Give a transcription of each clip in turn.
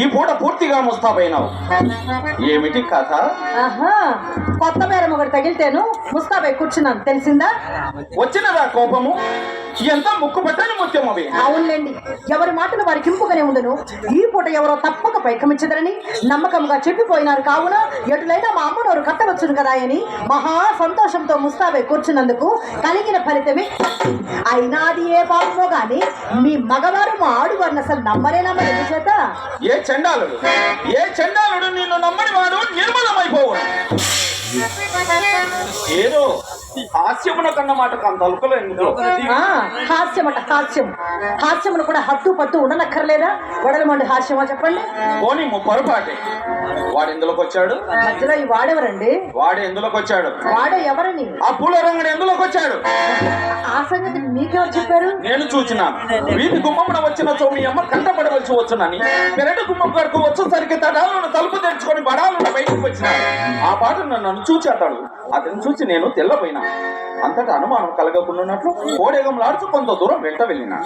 ఈ పూట పూర్తిగా ముస్తాబైనావు. ఏమిటి కథ? కొత్త బేరం ఒకటి తగిలితేను ముస్తాబై కూర్చున్నాను. తెలిసిందా? వచ్చినదా కోపము? ఎంత ముక్కు పట్టని ముత్యం అవి. అవునులేండి. ఎవరి మాటలు వారికి ఇంపుగానే ఉండును. ఈ పూట ఎవరో తప్పక పైకమిచ్చదరని నమ్మకంగా చెప్పిపోయినారు. కావున ఎటులైనా మా అమ్మనోరు కట్టవచ్చును కదా అని మహా సంతోషంతో ముస్తాబై కూర్చున్నందుకు కలిగిన ఫలితమే. అయినా అది ఏ పాపమో గాని మీ మగవారు మా ఆడువారిని అసలు నమ్మరే నమ్మలేదు చేత. ఏ చండాలుడు? ఏ చండాలుడు నిన్ను నమ్మని వాడు నిర్మలమైపోవు ఏదో హాస్యమున కన్న మాట కాంత తలుపులో ఎందుకు? ఆ, హాస్యమట హాస్యం. హాస్యమును కూడా హద్దు పద్దు ఉండనక్కర్లేదా? వడలమండి హాస్యమా చెప్పండి? పోనీ పొరపాటే. వాడు ఎందులోకి వచ్చాడు? మధ్యలో ఈ వాడెవరండి? వాడు ఎందులోకి వచ్చాడు? వాడే ఎవరని? ఆ పూల రంగుడు ఎందులోకి వచ్చాడు? ఆ సంగతి మీకెవరు చెప్పారు? నేను చూచినాను. వీధి గుమ్మమున వచ్చిన సోమి అమ్మ కంటపడవలసి వచ్చునని పెరటి గుమ్మం గడుకు వచ్చేసరికి తడాలను తలుపు తెరుచుకొని బడాలను బయటకు వచ్చినాడు. ఆ పాట నన్ను చూచి అతడు అతను చూసి నేను తెల్లపోయినా అంతటా అనుమానం కలగకుండాన్నట్లు కోడేగంలాడుచు కొంత దూరం వెంట వెళ్ళినా.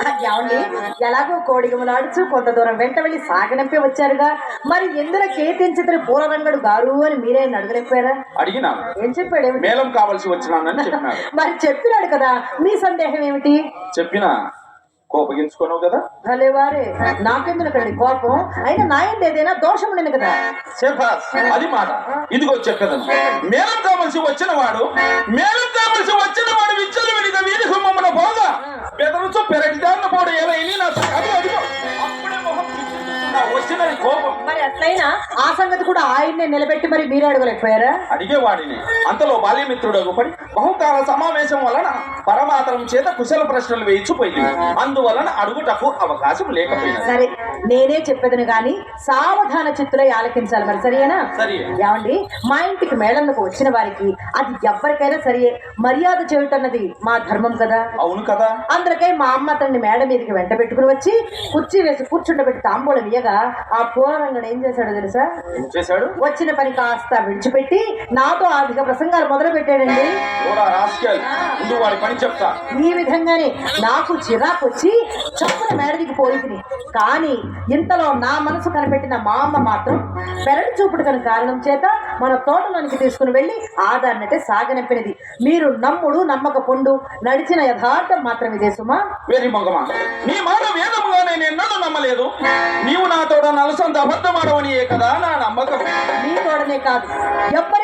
ఎలాగో కోడిగములాడుచు కొంత దూరం వెంట వెళ్ళి సాగనంపి వచ్చారుగా. మరి ఎందులో కేతించితరి పూల రంగడు గారు అని మీరే అడగలేకపోయారా? అడిగినాను ఏం చెప్పాడు? మేళం కావలసి వచ్చినానని చెప్పినాడు. మరి చెప్పినాడు కదా మీ సందేహం ఏమిటి? చెప్పినా. కోపగించుకోను కదా? భలే వారే నాకెందుకండి కోపం? అయినా నాయంది ఏదైనా దోషం ఉండింది కదా? శభాస్ అది మాట. ఇదిగో చెప్పేదను మేళం కావలసి వచ్చిన వాడు మేళం కావలసి వచ్చిన వాడు విచ్చలు విడిగా వీధి గుమ్మమున పోగా పెదరుచు పెరటి దాన్న పోడు ఏమైంది నా అదిగో. వచ్చినది కోపం. మరి అట్లయినా ఆ సంగతి కూడా ఆయన్నే నిలబెట్టి మరి మీరే అడగలేకపోయారా? అడిగేవాడిని. అంతలో బాల్యమిత్రుడు పడి బహుకాల సమావేశం వలన పరమాతరం చేత కుశల ప్రశ్నలు వేయించిపోయింది. అందువలన అడుగుటకు అవకాశం లేకపోయినది. సరే నేనే చెప్పేదని గాని సావధాన చిత్తులై ఆలకించాలి మరి సరియేనా? సరే ఏమండి? మా ఇంటికి మేళంలోకి వచ్చిన వారికి అది ఎవ్వరికైనా సరియే. మర్యాద చేయటన్నది మా ధర్మం కదా. అవును కదా. అందుకే మా అమ్మ అతన్ని మేడ మీదకి వెంట పెట్టుకుని వచ్చి కుర్చీ వేసి కూర్చుండబెట్టి తాంబూలం ఇయ్యగా. ఆ పూలరంగడు ఏం చేశాడో తెలుసా? ఏం చేశాడు? వచ్చిన పని కాస్త విడిచిపెట్టి నాతో ఆర్థిక ప్రసంగాలు మొదలు పెట్టాడండి. పని చెప్తా. ఈ విధంగానే నాకు చిరాకు వచ్చి చప్పున మేడదికి పోయి తిని కానీ ఇంతలో నా మనసు కనిపెట్టిన మా అమ్మ మాత్రం పెరటి చూపుడు కని కారణం చేత మన తోటలోనికి తీసుకుని వెళ్ళి ఆదాన్నట్టే సాగనంపినది. మీరు నమ్ముడు నమ్మక పొండు నడిచిన యథార్థం మాత్రం ఇదే సుమా వేరి మొగమా. నీ మాట వేదముగానే నేను నన్ను నమ్మలేదు. నీవు నాతో నలసంత అబద్ధమాడవని ఏ కదా నా నమ్మకం. నీ తోడనే కాదు తోడను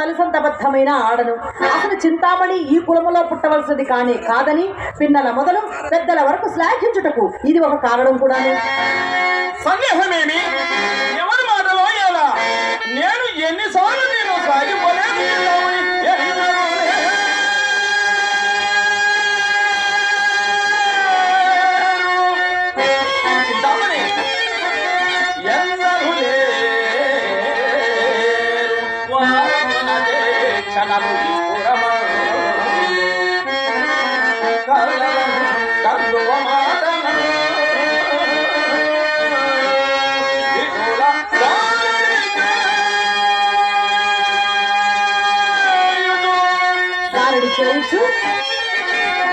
నలుసంతబద్ధమైన ఆడను అసలు చింతామణి ఈ కులములో పుట్టవలసింది కానీ కాదని పిన్నల మొదలు పెద్దల వరకు శ్లాఘించుటకు ఇది ఒక కారణం కూడా సందేహమేమి? ఎవరి మాటలో నేను ఎన్నిసార్లు నేను సాగిపోలేదు దారుడి చేయించు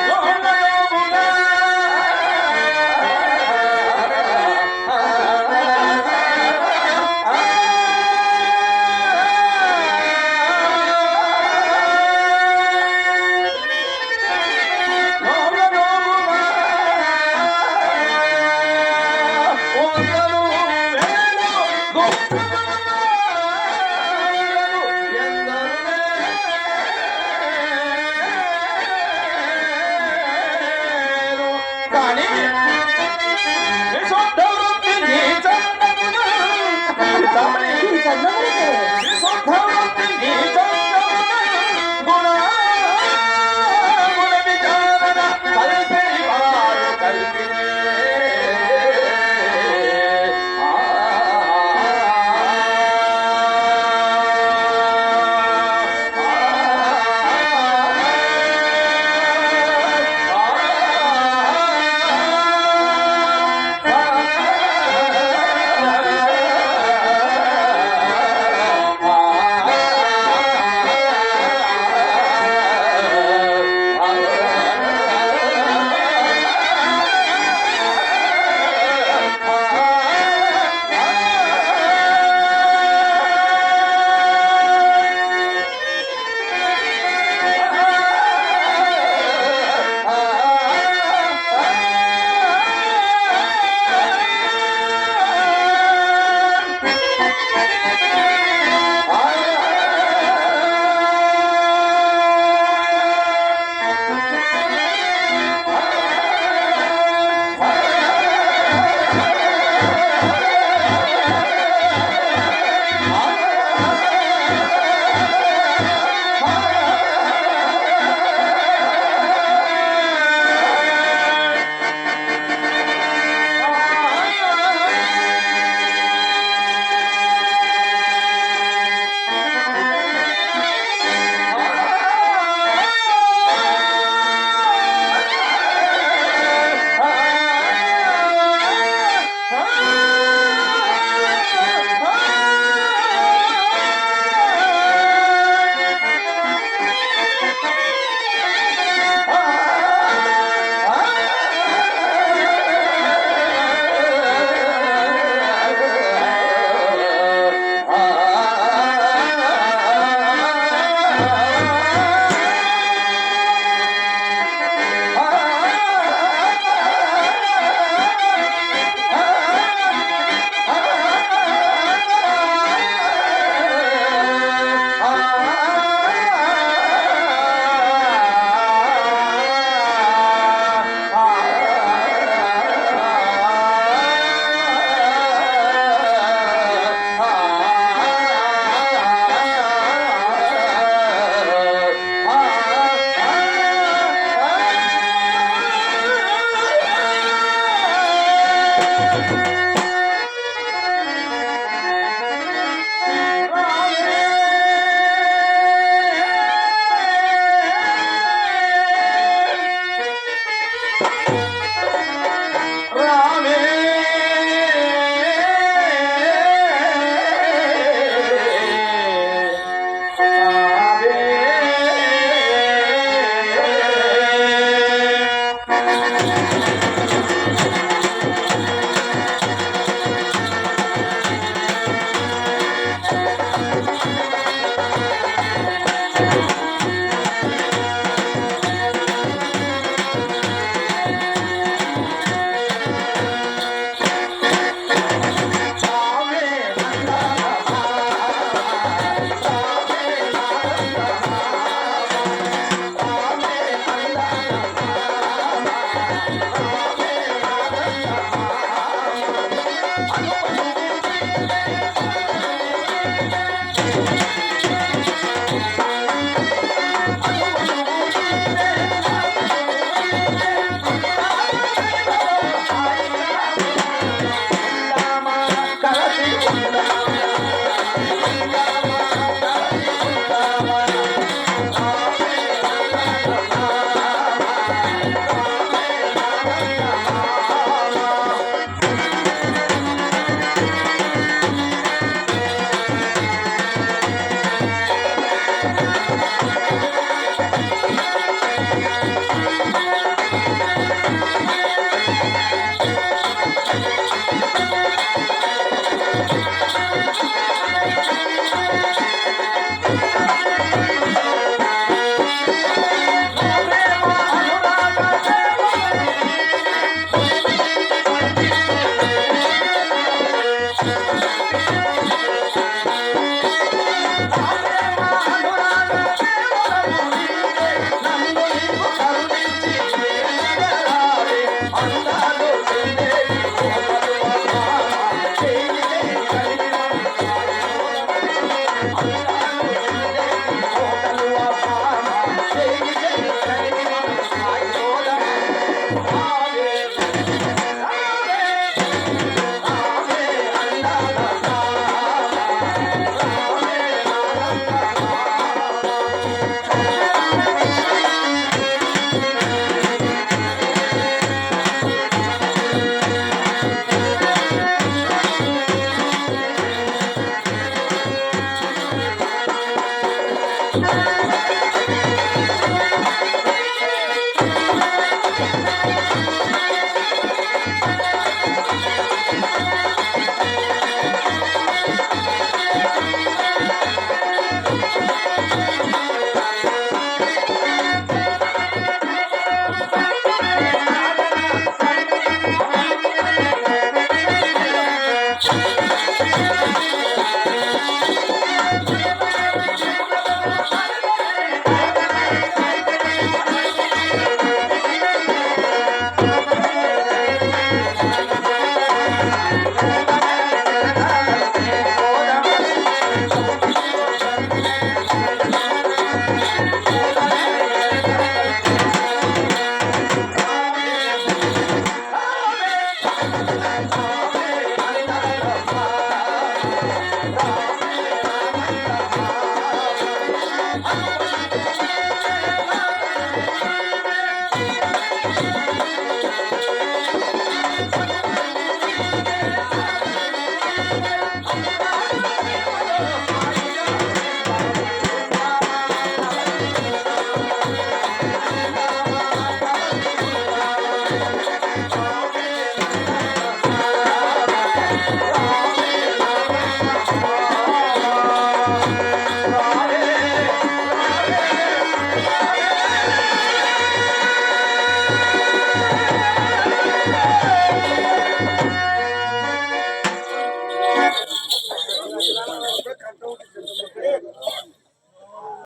లోకయోగునా.